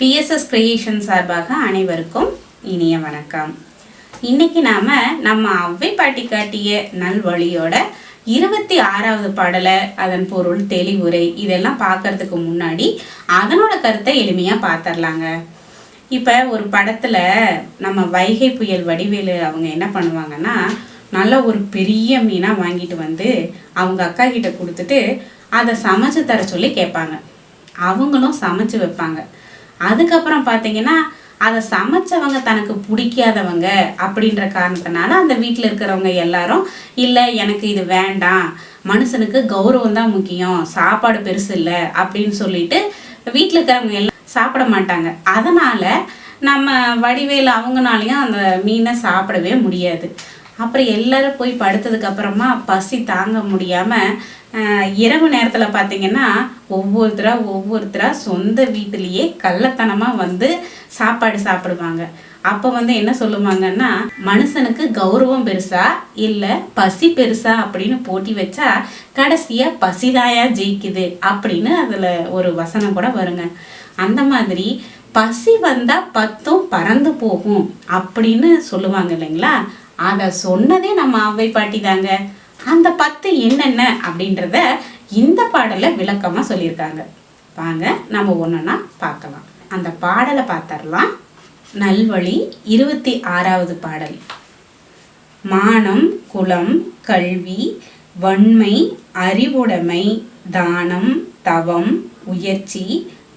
BSS creation சார்பாக அனைவருக்கும் இனிய வணக்கம். இன்னைக்கு நாம நம்ம அவ்வை பாட்டி காட்டிய நல்வழியோட இருபத்தி ஆறாவது பாடலை அதன் பொருள் தெளிவுரை இதெல்லாம் பார்க்கறதுக்கு முன்னாடி அதனோட கருத்தை எளிமையாக பார்த்துடலாங்க இப்போ ஒரு படத்தில் நம்ம வைகை புயல் வடிவேலு அவங்க என்ன பண்ணுவாங்கன்னா நல்ல ஒரு பெரிய மீனாக வாங்கிட்டு வந்து அவங்க அக்கா கிட்ட கொடுத்துட்டு அதை சமைச்சு தர சொல்லி கேட்பாங்க. அவங்களும் சமைச்சு வைப்பாங்க. அதுக்கப்புறம் பார்த்தீங்கன்னா அதை சமைச்சவங்க தனக்கு பிடிக்காதவங்க அப்படின்ற காரணத்தினால அந்த வீட்டில் இருக்கிறவங்க எல்லாரும் இல்லை எனக்கு இது வேண்டாம். மனுஷனுக்கு கௌரவம் தான் முக்கியம். சாப்பாடு பெருசு இல்லை. அப்படின்னு சொல்லிட்டு வீட்டில் இருக்கிறவங்க எல்லாம் சாப்பிட மாட்டாங்க. அதனால நம்ம வடிவேலு அவங்கனாலையும் அந்த மீனை சாப்பிடவே முடியாது. அப்புறம் எல்லாரும் போய் படுத்ததுக்கு அப்புறமா பசி தாங்க முடியாம இரவு நேரத்துல பாத்தீங்கன்னா ஒவ்வொருத்தரா ஒவ்வொருத்தரா சொந்த வீட்டிலேயே கள்ளத்தனமா வந்து சாப்பாடு சாப்பிடுவாங்க. அப்ப வந்து என்ன சொல்லுவாங்கன்னா மனுஷனுக்கு கௌரவம் பெருசா இல்ல பசி பெருசா அப்படின்னு போட்டி வச்சா கடைசியா பசிதாயா ஜெயிக்குது அப்படின்னு அதுல ஒரு வசனம் கூட வருங்க. அந்த மாதிரி பசி வந்தா பத்தும் பறந்து போகும் அப்படின்னு சொல்லுவாங்க இல்லைங்களா? அதை சொன்னதே நம்ம அவை பாட்டி தாங்க. அந்த பத்து என்னென்ன அப்படின்றத இந்த பாடலை விளக்கமா சொல்லியிருக்காங்க. வாங்க நம்ம ஒண்ணுன்னா பார்க்கலாம். அந்த பாடலை பார்த்தரலாம் நல்வழி இருபத்தி ஆறாவது பாடல். மானம் குலம் கல்வி வன்மை அறிவுடைமை தானம் தவம் உயர்ச்சி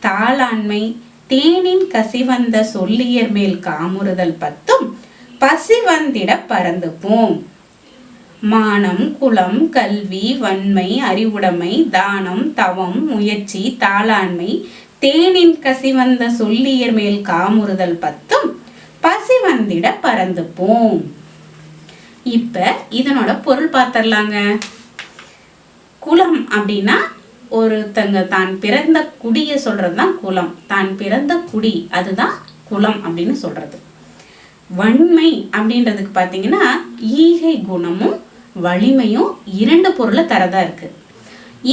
தாளாண்மை தேனின் கசிவந்த சொல்லியர் மேல் காமுறுதல் பத்தும் பசி வந்திட பறந்துப்போம் மானம் குலம் கல்வி வன்மை அறிவுடைமை தானம் தவம் முயற்சி தாளாண்மை தேனின் கசிவந்த சொல்லியர் மேல் காமுறுதல் பத்தும் பசி வந்திட பறந்து போம் இப்ப இதனோட பொருள் பார்த்துடலாங்க குலம் அப்படின்னா ஒருத்தங்க தான் பிறந்த குடியை சொல்றது தான் குலம் தான் பிறந்த குடி அதுதான் குலம் அப்படின்னு சொல்றது. வன்மை அப்படின்றதுக்கு பார்த்தீங்கன்னா ஈகை குணமும் வலிமையும் இரண்டு பொருளை தரதா இருக்கு.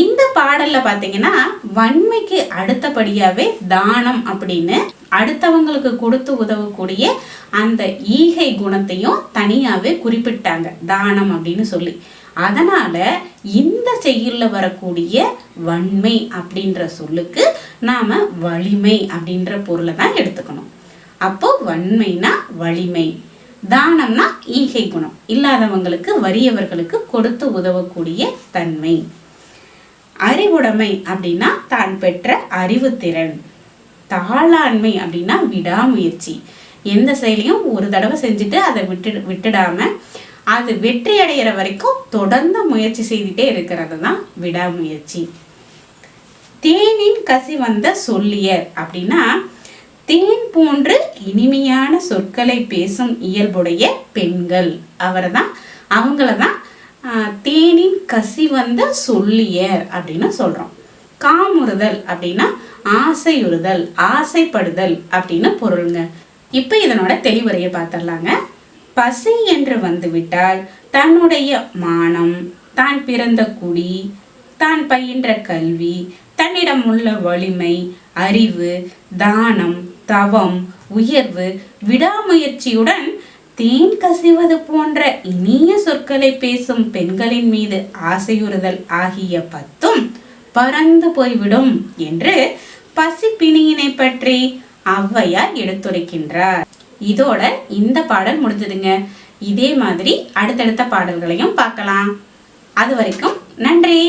இந்த பாடல்ல பார்த்தீங்கன்னா வன்மைக்கு அடுத்தபடியாவே தானம் அப்படின்னு அடுத்தவங்களுக்கு கொடுத்து உதவக்கூடிய அந்த ஈகை குணத்தையும் தனியாவே குறிப்பிட்டாங்க தானம் அப்படின்னு சொல்லி. அதனால இந்த செய்யுள்ள வரக்கூடிய வன்மை அப்படின்ற சொல்லுக்கு நாம வலிமை அப்படின்ற பொருளை தான் எடுத்துக்கணும். அப்போ வன்மைனா வலிமை. தானம்னா ஈகை குணம். இல்லாதவங்களுக்கு வறியவர்களுக்கு கொடுத்து உதவக்கூடிய தன்மை. அறிவுடைமை அப்படின்னா தான் பெற்ற அறிவுத்திறன். தாளாண்மை அப்படின்னா விடாமுயற்சி. எந்த செயலையும் ஒரு தடவை செஞ்சுட்டு அதை விட்டு விட்டுடாம அது வெற்றி அடையிற வரைக்கும் தொடர்ந்து முயற்சி செய்துட்டே இருக்கிறது தான் விடாமுயற்சி. தேனின் கசி வந்த சொல்லியர் அப்படின்னா தேன் போன்று இனிமையான சொற்களை பேசும் இயல்புடைய பெண்கள். அவரை தான் அவங்கள தான் ஆஹ், தேனின் கசி வந்த சொல்லியர் அப்படின்னு சொல்றோம். காமுறுதல் அப்படின்னா ஆசையுறுதல் ஆசைப்படுதல் அப்படின்னு பொருளுங்க. இப்போ இதனோட தெளிவுரையை பார்த்துடலாங்க பசி என்று வந்துவிட்டால் தன்னுடைய மானம் தான் பிறந்த குடி தான் பயின்ற கல்வி தன்னிடம் உள்ள வலிமை அறிவு தானம் தவம் உயர்வு விடாமுயற்சியுடன் தேன் கசிவது போன்ற இனிய சொற்களை பேசும் பெண்களின் மீது ஆசையுறுதல் ஆகிய பத்தும் பறந்து போய்விடும் என்று பசிப்பிணியினை பற்றி ஔவையார் எடுத்துரைக்கின்றார். இதோட இந்த பாடல் முடிஞ்சதுங்க. இதே மாதிரி அடுத்தடுத்த பாடல்களையும் பார்க்கலாம். அது வரைக்கும் நன்றி!